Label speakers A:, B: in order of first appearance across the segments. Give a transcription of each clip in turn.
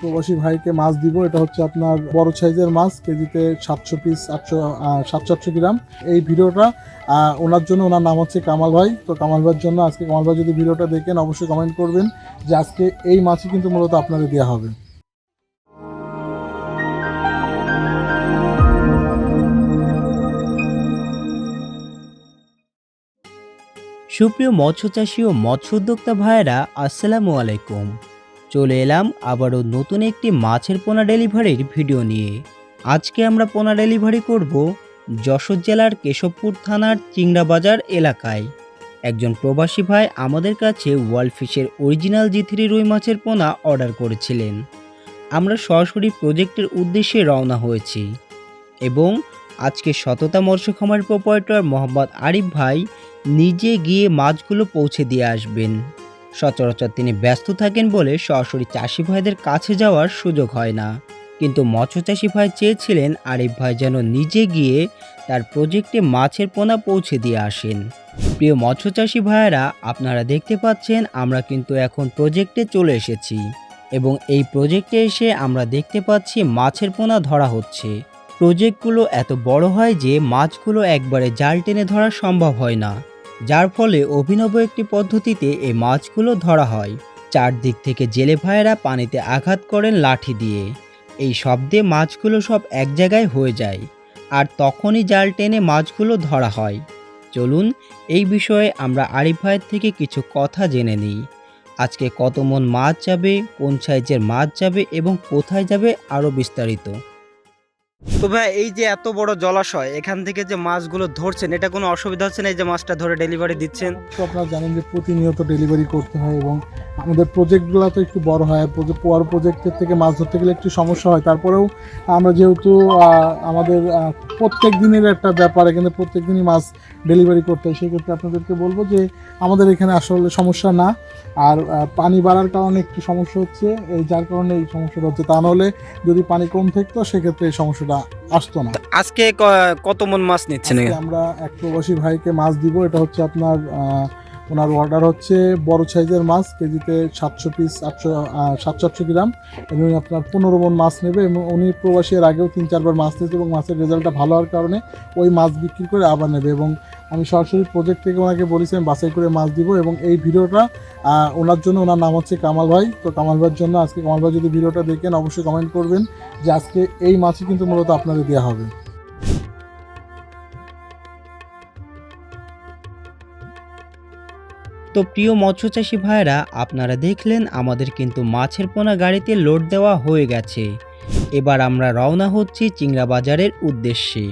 A: প্রবাসী ভাইকে মাছ দিব, এটা হচ্ছে আপনার বড় সাইজের মাছ, কেজিতে সাতশো পিস আটশো সাতশো আটশো গ্রাম। এই ভিডিওটা ওনার জন্য ওনার নাম হচ্ছে কামাল ভাই। তো কামাল ভাইয়ের জন্য আজকে কামাল ভাই যদি ভিডিওটা দেখেন, অবশ্যই কমেন্ট করবেন যে আজকে এই মাছই কিন্তু মূলত আপনাদের দেওয়া হবে।
B: সুপ্রিয় মৎস্য চাষী ও মৎস্য উদ্যোক্তা ভাইয়েরা, আসসালামু আলাইকুম। চলে এলাম আবারও নতুন একটি মাছের পোনা ডেলিভারির ভিডিও নিয়ে। আজকে আমরা পোনা ডেলিভারি করব যশোর জেলার কেশবপুর থানার চিংড়া বাজার এলাকায়। একজন প্রবাসী ভাই আমাদের কাছে ওয়ার্ল্ড ফিশের অরিজিনাল জিথিরি রুই মাছের পোনা অর্ডার করেছিলেন। আমরা সরাসরি প্রজেক্টের উদ্দেশ্যে রওনা হয়েছি এবং আজকে সততা মৎস্য খামার প্রোপারেটর মোহাম্মদ আরিফ ভাই নিজে গিয়ে মাছগুলো পৌঁছে দিয়ে আসবেন। সচরাচর তিনি ব্যস্ত থাকেন বলে সরাসরি চাষি ভাইদের কাছে যাওয়ার সুযোগ হয় না। কিন্তু মৎস্য চাষি ভাই চেয়েছিলেন আরিফ ভাই যেন নিজে গিয়ে তার প্রজেক্টে মাছের পোনা পৌঁছে দিয়ে আসেন। প্রিয় মৎস্য চাষি ভাইয়েরা, আপনারা দেখতে পাচ্ছেন আমরা কিন্তু এখন প্রজেক্টে চলে এসেছি এবং এই প্রজেক্টে এসে আমরা দেখতে পাচ্ছি মাছের পোনা ধরা হচ্ছে। প্রজেক্টগুলো এত বড় হয় যে মাছগুলো একবারে জাল টেনে ধরা সম্ভব হয় না। যার ফলে অভিনব একটি পদ্ধতিতে এই মাছগুলো ধরা হয়। চারদিক থেকে জেলে ভাইয়েরা পানিতে আঘাত করেন লাঠি দিয়ে। এই শব্দে মাছগুলো সব এক জায়গায় হয়ে যায় আর তখনই জাল টেনে মাছগুলো ধরা হয়। চলুন এই বিষয়ে আমরা আরিফ ভাইয়ের থেকে কিছু কথা জেনে নিই। আজকে কত মন মাছ যাবে, কোন সাইজের মাছ যাবে এবং কোথায় যাবে আরও বিস্তারিত। তো ভাই, এই যে এত বড় জলাশয়, এখান থেকে যে মাছগুলো ধরছেন, এটা কোনো অসুবিধা হচ্ছে না এই যে মাছটা ধরে ডেলিভারি দিচ্ছেন?
A: আপনারা জানেন যে প্রতিনিয়ত ডেলিভারি করতে হয় এবং আমাদের প্রজেক্টগুলো তো একটু বড় হয় বড় প্রজেক্টের থেকে মাছ ধরতে গেলে একটু সমস্যা হয়। তারপরেও আমরা যেহেতু আমাদের প্রত্যেক দিনের একটা ব্যাপার, এখানে প্রত্যেক দিনই মাছ ডেলিভারি করতে হয়, সেক্ষেত্রে আপনাদেরকে বলব যে আমাদের এখানে আসলে সমস্যা না। আর পানি বাড়ার কারণে একটু সমস্যা হচ্ছে যার কারণে এই সমস্যাটা হচ্ছে। তা নাহলে যদি পানি কম থাকতো, সেক্ষেত্রে এই সমস্যাটা আসতো না।
B: আজকে কত মন মাছ নিচ্ছেন
A: আমরা এক প্রবাসী ভাইকে মাছ দিব এটা হচ্ছে আপনার ওনার অর্ডার হচ্ছে বড় সাইজের মাছ কেজিতে সাতশো পিস আটশো সাতশো আটশো গ্রাম এবং আপনার পনেরো মন মাছ নেবে এবং উনি প্রবাসী এর আগেও তিন চারবার মাছ নিয়েছে এবং মাছের রেজাল্টটা ভালো হওয়ার কারণে ওই মাছ বিক্রি করে আবার নেবে এবং আমি সরাসরি প্রজেক্ট থেকে ওনাকে বলেছি, আমি বাছাই করে মাছ দিব এবং এই ভিডিওটা ওনার জন্য ওনার নাম হচ্ছে কামাল ভাই। তো কামাল ভাইয়ের জন্য আজকে, কামাল ভাই যদি ভিডিওটা দেখেন, অবশ্যই কমেন্ট করবেন যে আজকে এই মাছই কিন্তু মূলত আপনাদের দেওয়া হবে।
B: তো প্রিয় মৎস্য চাষী ভাইয়েরা, আপনারা দেখলেন আমাদের কিন্তু মাছের পোনা গাড়িতে লোড দেওয়া হয়ে গেছে। এবার আমরা রওনা হচ্ছি চিংড়া বাজারের উদ্দেশ্যে।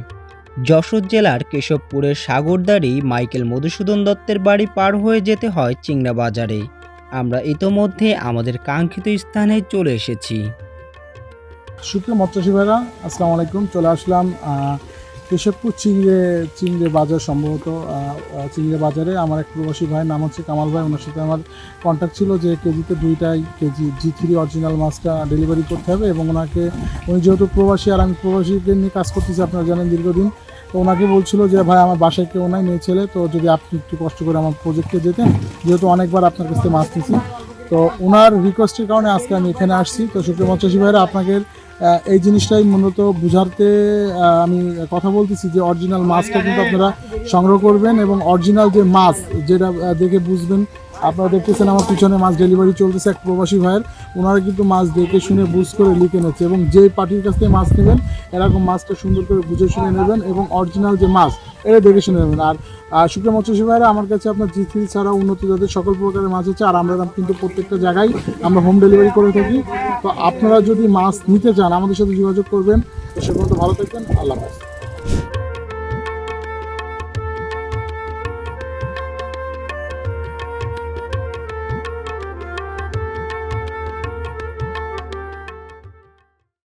B: যশোর জেলার কেশবপুরের সাগরদারি মাইকেল মধুসূদন দত্তের বাড়ি পার হয়ে যেতে হয় চিংড়া বাজারে। আমরা ইতোমধ্যে আমাদের কাঙ্ক্ষিত স্থানে চলে এসেছি।
A: সুপ্রিয় মৎস্যজীবীরা, আসসালামু আলাইকুম। চলে আসলাম কেশবপুর চিংড়ে চিংড়ে বাজার সম্ভবত চিংড়ে বাজারে আমার এক প্রবাসী ভাইয়ের নাম হচ্ছে কামাল ভাই। ওনার সাথে আমার কন্ট্যাক্ট ছিল যে কেজিতে দুইটাই কেজি জি থ্রি অরিজিনাল মাছটা ডেলিভারি করতে হবে এবং ওনাকে, উনি যেহেতু প্রবাসী আর আমি প্রবাসীদের নিয়ে কাজ করতেছি, আপনারা জানেন দীর্ঘদিন, তো ওনাকে বলছিল যে, ভাই, আমার বাসায় কেউ নাই, মেয়ে ছেলে, তো যদি আপনি একটু কষ্ট করে আমার প্রজেক্টে যেতেন, যেহেতু অনেকবার আপনার কাছ থেকে মাছ নিয়েছি তো ওনার রিকোয়েস্টের কারণে আজকে আমি এখানে আসছি। তো সুপ্রিয় মৎস্যসী ভাইরা আপনাকে এই জিনিসটাই মূলত বুঝাতে আমি কথা বলতেছি যে অরিজিনাল মাছটা কিন্তু আপনারা সংগ্রহ করবেন এবং অরিজিনাল যে মাছ, যেটা দেখে বুঝবেন। আপনারা দেখতেছেন আমার পিছনে মাছ ডেলিভারি চলতেছে এক প্রবাসী ভাইয়ের। ওনারা কিন্তু মাছ দেখে শুনে বুঝ করে লিখে নিচ্ছে এবং যে পার্টির কাছ থেকে মাছ নেবেন, এরকম মাছটা সুন্দর করে বুঝে শুনে নেবেন এবং অরিজিনাল যে মাছ, এটা দেখে শুনে নেবেন। আর আর সুপ্রিয় মৎস্য ভাইরা আমার কাছে আপনার জি থ্রি ছাড়া উন্নত জাতের সকল প্রকারের মাছ আছে, আর আমরা কিন্তু প্রত্যেকটা জায়গায় আমরা হোম ডেলিভারি করে থাকি। তো আপনারা যদি মাছ নিতে চান, আমাদের সাথে যোগাযোগ করবেন। সে পর্যন্ত ভালো থাকবেন, আল্লাহ হাফেজ।